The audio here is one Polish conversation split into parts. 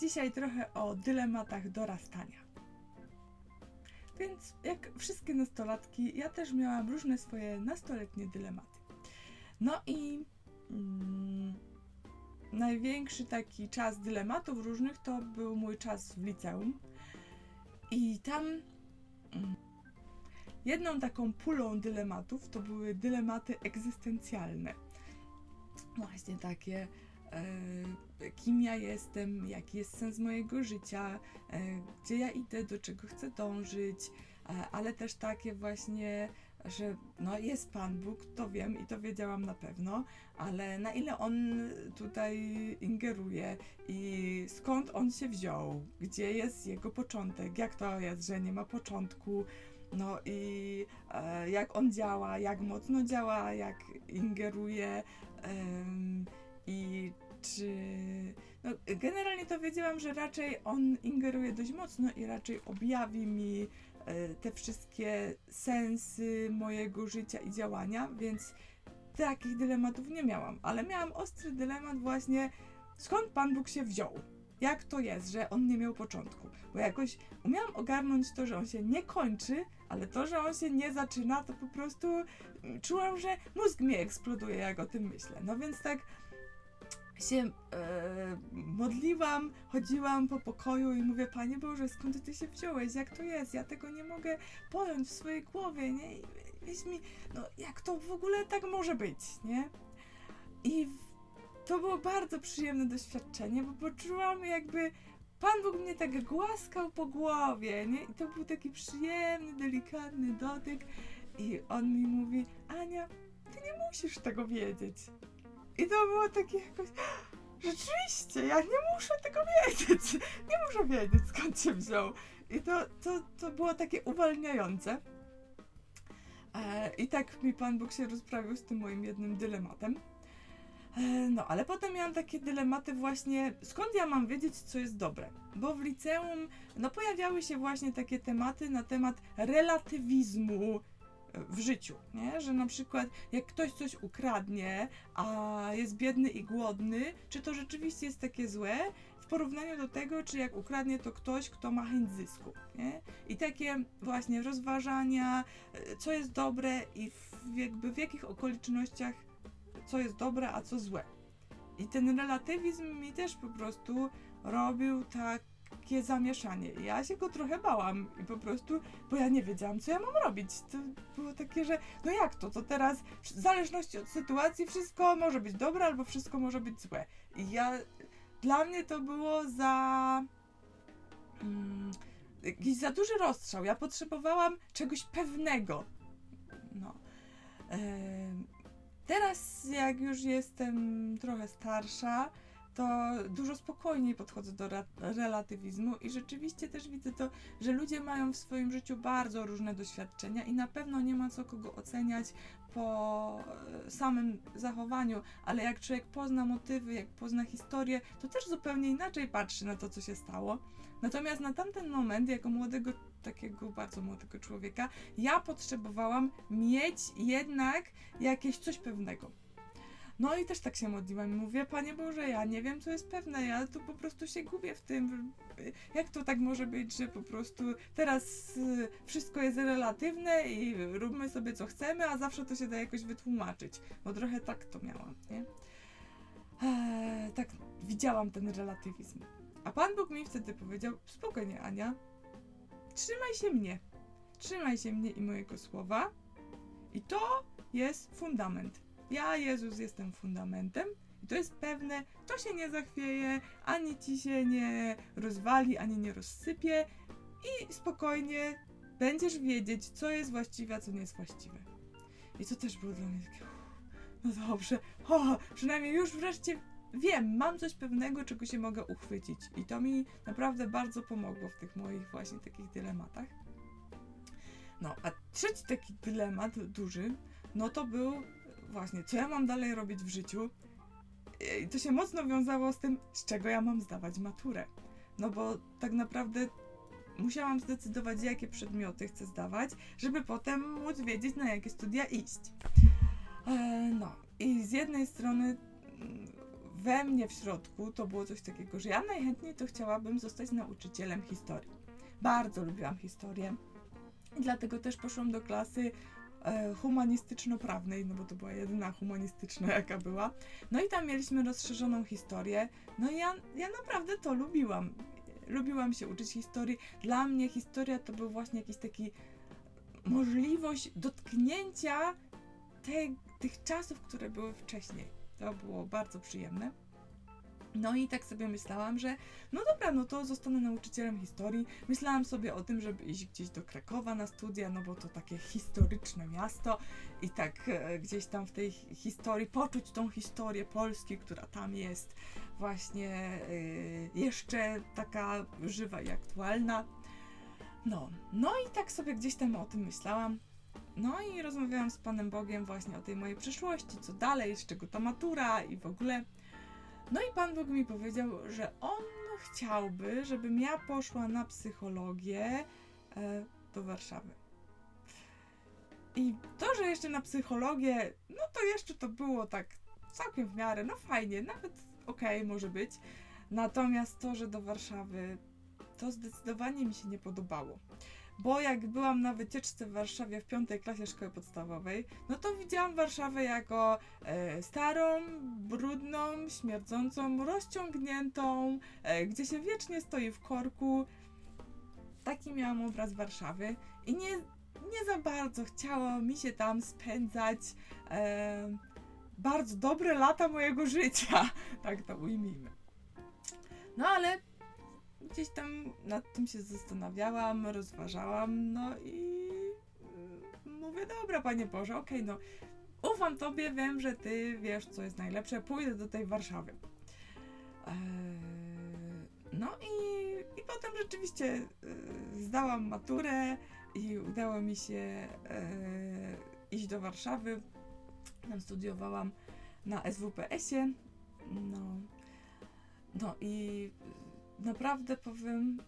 Dzisiaj trochę o dylematach dorastania. Więc jak wszystkie nastolatki, ja też miałam różne swoje nastoletnie dylematy. No i mm, największy taki czas dylematów różnych to był mój czas w liceum. I tam mm, jedną taką pulą dylematów to były dylematy egzystencjalne. Właśnie takie, kim ja jestem, jaki jest sens mojego życia, e, gdzie ja idę, do czego chcę dążyć, e, ale też takie właśnie, że no jest Pan Bóg, to wiem i to wiedziałam na pewno, ale na ile On tutaj ingeruje i skąd On się wziął, gdzie jest Jego początek, jak to jest, że nie ma początku, no i e, jak On działa, jak mocno działa, jak ingeruje czy... No, generalnie to wiedziałam, że raczej on ingeruje dość mocno i raczej objawi mi e, te wszystkie sensy mojego życia i działania, więc takich dylematów nie miałam. Ale miałam ostry dylemat właśnie, skąd Pan Bóg się wziął? Jak to jest, że on nie miał początku? Bo jakoś umiałam ogarnąć to, że on się nie kończy, ale to, że on się nie zaczyna, to po prostu mm, czułam, że mózg mi eksploduje, jak o tym myślę. No więc tak się e, modliłam, chodziłam po pokoju i mówię, Panie Boże, skąd Ty się wziąłeś? Jak to jest? Ja tego nie mogę pojąć w swojej głowie, nie? I Weź mi, no jak to w ogóle tak może być, nie? I to było bardzo przyjemne doświadczenie, bo poczułam jakby Pan Bóg mnie tak głaskał po głowie, nie? I to był taki przyjemny, delikatny dotyk i on mi mówi, Ania, ty nie musisz tego wiedzieć. I to było takie jakoś, rzeczywiście, ja nie muszę tego wiedzieć, nie muszę wiedzieć skąd się wziął. I to, to, to było takie uwalniające. E, I tak mi Pan Bóg się rozprawił z tym moim jednym dylematem. E, No, ale potem miałam takie dylematy właśnie, skąd ja mam wiedzieć, co jest dobre? Bo w liceum, no pojawiały się właśnie takie tematy na temat relatywizmu w życiu, nie? Że na przykład jak ktoś coś ukradnie, a jest biedny i głodny, czy to rzeczywiście jest takie złe w porównaniu do tego, czy jak ukradnie to ktoś, kto ma chęć zysku, nie? I takie właśnie rozważania, e, co jest dobre i w, jakby w jakich okolicznościach co jest dobre, a co złe. I ten relatywizm mi też po prostu robił takie zamieszanie. Ja się go trochę bałam i po prostu, bo ja nie wiedziałam, co ja mam robić. To było takie, że no jak to, to teraz w zależności od sytuacji wszystko może być dobre albo wszystko może być złe. I ja, dla mnie to było za... Mm, jakiś za duży rozstrzał. Ja potrzebowałam czegoś pewnego. No. Teraz, jak już jestem trochę starsza, to dużo spokojniej podchodzę do relatywizmu i rzeczywiście też widzę to, że ludzie mają w swoim życiu bardzo różne doświadczenia i na pewno nie ma co kogo oceniać po e, samym zachowaniu, ale jak człowiek pozna motywy, jak pozna historię, to też zupełnie inaczej patrzy na to, co się stało. Natomiast na tamten moment, jako młodego, takiego bardzo młodego człowieka, ja potrzebowałam mieć jednak jakieś coś pewnego. No i też tak się modliłam mówię, Panie Boże, ja nie wiem, co jest pewne, ja tu po prostu się gubię w tym. Jak to tak może być, że po prostu teraz y, wszystko jest relatywne i róbmy sobie co chcemy, a zawsze to się da jakoś wytłumaczyć. Bo trochę tak to miałam, nie? Eee, tak widziałam ten relatywizm. A Pan Bóg mi wtedy powiedział, spokojnie Ania, trzymaj się mnie. Trzymaj się mnie i mojego słowa. I to jest fundament. Ja, Jezus, jestem fundamentem. I to jest pewne, to się nie zachwieje, ani ci się nie rozwali, ani nie rozsypie. I spokojnie będziesz wiedzieć, co jest właściwe, a co nie jest właściwe. I to też było dla mnie takie, no dobrze, o, przynajmniej już wreszcie wiem, mam coś pewnego, czego się mogę uchwycić. I to mi naprawdę bardzo pomogło w tych moich właśnie takich dylematach. No, a trzeci taki dylemat duży, no to był właśnie, co ja mam dalej robić w życiu. I to się mocno wiązało z tym, z czego ja mam zdawać maturę. No bo tak naprawdę musiałam zdecydować, jakie przedmioty chcę zdawać, żeby potem móc wiedzieć, na jakie studia iść. E, no, i z jednej strony mm, we mnie w środku to było coś takiego, że ja najchętniej to chciałabym zostać nauczycielem historii. Bardzo lubiłam historię dlatego też poszłam do klasy humanistyczno-prawnej, no bo to była jedyna humanistyczna jaka była. No i tam mieliśmy rozszerzoną historię. No i ja, ja naprawdę to lubiłam. Lubiłam się uczyć historii. Dla mnie historia to był właśnie jakiś taki możliwość dotknięcia tej, tych czasów, które były wcześniej. To było bardzo przyjemne. No i tak sobie myślałam, że no dobra, no to zostanę nauczycielem historii. Myślałam sobie o tym, żeby iść gdzieś do Krakowa na studia, no bo to takie historyczne miasto i tak e, gdzieś tam w tej hi- historii poczuć tą historię Polski, która tam jest właśnie e, jeszcze taka żywa i aktualna. No, no i tak sobie gdzieś tam o tym myślałam. No i rozmawiałam z Panem Bogiem właśnie o tej mojej przyszłości, co dalej, z czego ta matura i w ogóle. No i Pan Bóg mi powiedział, że On chciałby, żebym ja poszła na psychologię e, do Warszawy. I to, że jeszcze na psychologię, no to jeszcze to było tak całkiem w miarę, no fajnie, nawet okej, może być. Natomiast to, że do Warszawy, to zdecydowanie mi się nie podobało. Bo jak byłam na wycieczce w Warszawie w piątej klasie szkoły podstawowej, no to widziałam Warszawę jako e, starą, brudną, śmierdzącą, rozciągniętą, e, gdzie się wiecznie stoi w korku. Taki miałam obraz Warszawy i nie, nie za bardzo chciało mi się tam spędzać e, bardzo dobre lata mojego życia, tak to ujmijmy. No ale gdzieś tam nad tym się zastanawiałam, rozważałam, no i mm, mówię, dobra, Panie Boże, okej, no ufam Tobie, wiem, że Ty wiesz, co jest najlepsze, pójdę do tej Warszawy. Eee, no i, i potem rzeczywiście e, zdałam maturę i udało mi się e, iść do Warszawy. Tam studiowałam na SWPS-ie. No, no i naprawdę powiem,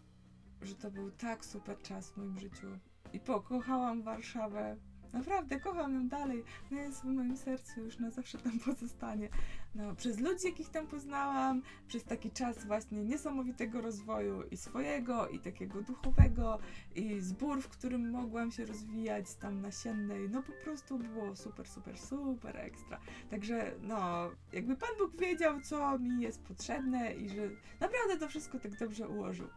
że to był tak super czas w moim życiu. I pokochałam Warszawę. Naprawdę kocham ją dalej. No jest w moim sercu, już na zawsze tam pozostanie. No, przez ludzi, jakich tam poznałam, przez taki czas właśnie niesamowitego rozwoju i swojego, i takiego duchowego, i zbór, w którym mogłam się rozwijać tam nasiennej. No po prostu było super, super, super ekstra. Także no, jakby Pan Bóg wiedział, co mi jest potrzebne i że naprawdę to wszystko tak dobrze ułożył.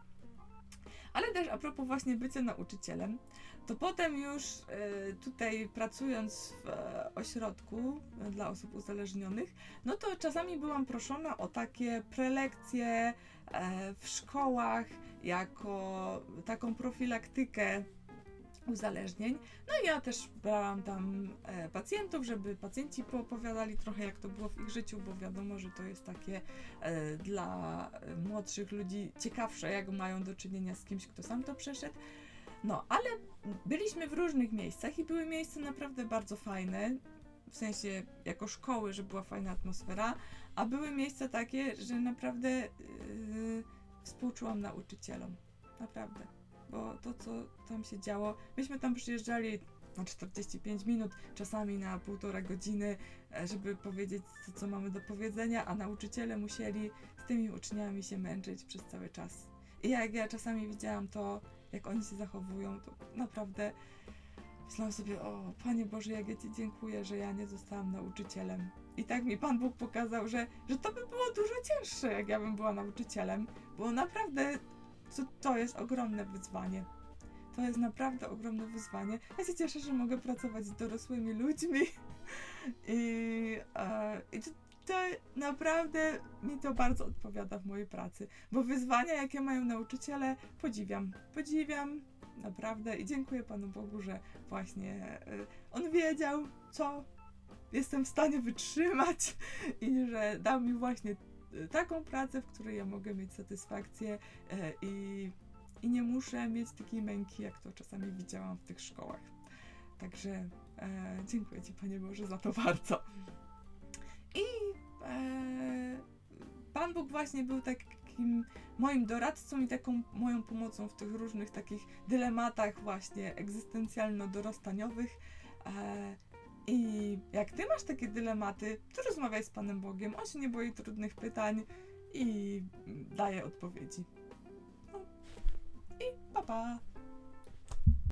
Ale też a propos właśnie bycia nauczycielem, to potem już e, tutaj pracując w e, ośrodku e, dla osób uzależnionych, no to czasami byłam proszona o takie prelekcje w szkołach jako taką profilaktykę uzależnień. No i ja też brałam tam pacjentów, żeby pacjenci poopowiadali trochę jak to było w ich życiu, bo wiadomo, że to jest takie dla młodszych ludzi ciekawsze, jak mają do czynienia z kimś, kto sam to przeszedł. No, ale byliśmy w różnych miejscach i były miejsca naprawdę bardzo fajne, w sensie jako szkoły, że była fajna atmosfera, a były miejsca takie, że naprawdę yy, współczułam nauczycielom. Naprawdę. Bo to, co tam się działo, myśmy tam przyjeżdżali na 45 minut, czasami na półtora godziny, e, żeby powiedzieć co mamy do powiedzenia, a nauczyciele musieli z tymi uczniami się męczyć przez cały czas. I jak ja czasami widziałam to, jak oni się zachowują, to naprawdę myślałam sobie, o Panie Boże, jak ja Ci dziękuję, że ja nie zostałam nauczycielem. I tak mi Pan Bóg pokazał, że, że to by było dużo cięższe, jak ja bym była nauczycielem, bo naprawdę to, to jest ogromne wyzwanie. To jest naprawdę ogromne wyzwanie. Ja się cieszę, że mogę pracować z dorosłymi ludźmi i, e, i to, to naprawdę mi to bardzo odpowiada w mojej pracy, bo wyzwania, jakie mają nauczyciele, podziwiam. Podziwiam naprawdę i dziękuję Panu Bogu, że właśnie e, On wiedział, co jestem w stanie wytrzymać i że dał mi właśnie e, taką pracę, w której ja mogę mieć satysfakcję e, i, i nie muszę mieć takiej męki, jak to czasami widziałam w tych szkołach. Także e, dziękuję Ci, Panie Boże, za to bardzo. I e, Pan Bóg właśnie był takim moim doradcą i taką moją pomocą w tych różnych takich dylematach właśnie egzystencjalno-dorastaniowych. E, I jak ty masz takie dylematy, to rozmawiaj z Panem Bogiem. On się nie boi trudnych pytań i daje odpowiedzi. No. I pa pa!